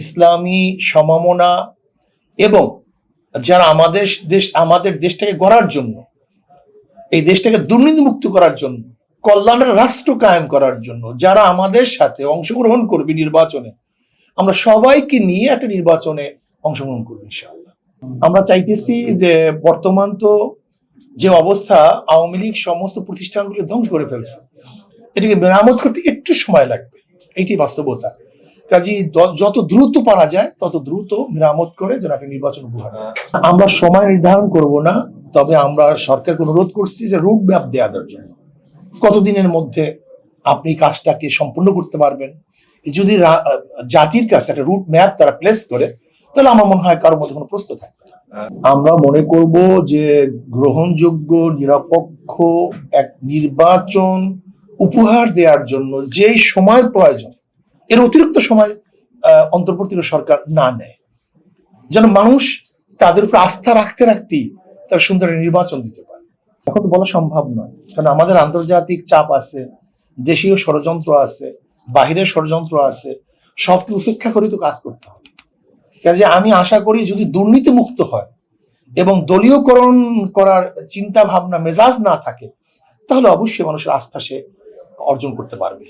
ইসলামী সমমনা এবং যারা আমাদের দেশ, আমাদের দেশটাকে গড়ার জন্য, এই দেশটাকে দুর্নীতিমুক্ত করার জন্য কল্যাণের রাষ্ট্র কায়েম করার জন্য, যারা আমাদের সাথে অংশগ্রহণ করবে নির্বাচনে, আমরা সবাইকে নিয়ে একটা নির্বাচনে অংশগ্রহণ করব ইনশাআল্লাহ। আমরা চাইতেছি যে বর্তমান তো যে অবস্থা আওয়ামী লীগ সমস্ত প্রতিষ্ঠানগুলি ধ্বংস করে ফেলছে, এটাকে মেরামত করতে একটু সময় লাগবে এইটি বাস্তবতা। কাজী, যত দ্রুত পারা যায়, তত দ্রুত মেরামত করে যেন একটা নির্বাচন উপহার আমরা সময় নির্ধারণ করব না, তবে আমরা সরকারকে অনুরোধ করছি যে রুট ম্যাপ দেওয়ার জন্য। কতদিনের মধ্যে আপনি কাজটাকে সম্পূর্ণ করতে পারবেন? যদি জাতির কাছে একটা রুট ম্যাপ তারা প্লেস করে, তাহলে আমার মনে হয় কারোর মধ্যে কোনো প্রশ্ন থাকবে আমরা মনে করব যে গ্রহণযোগ্য, নিরপেক্ষ, এক নির্বাচন উপহার দেওয়ার জন্য যেই সময়ের প্রয়োজন এর অতিরিক্ত সময় আহ, অন্তর্বর্তীকালীন সরকার না নেয়। যেন মানুষ তাদের উপর আস্থা রাখতে রাখতেই তারা সুন্দর নির্বাচন দিতে পারে। এখন তো বলা সম্ভব নয়। কারণ আমাদের আন্তর্জাতিক চাপ আছে দেশীয় ষড়যন্ত্র আছে বাহিরের ষড়যন্ত্র আছে সবকে উপেক্ষা করে তো কাজ করতে হবে। কাজে আমি আশা করি যদি দুর্নীতি মুক্ত হয় এবং দলীয়করণ করার চিন্তা ভাবনা মেজাজ না থাকে তাহলে অবশ্যই মানুষের আস্থা সে অর্জন করতে পারবে।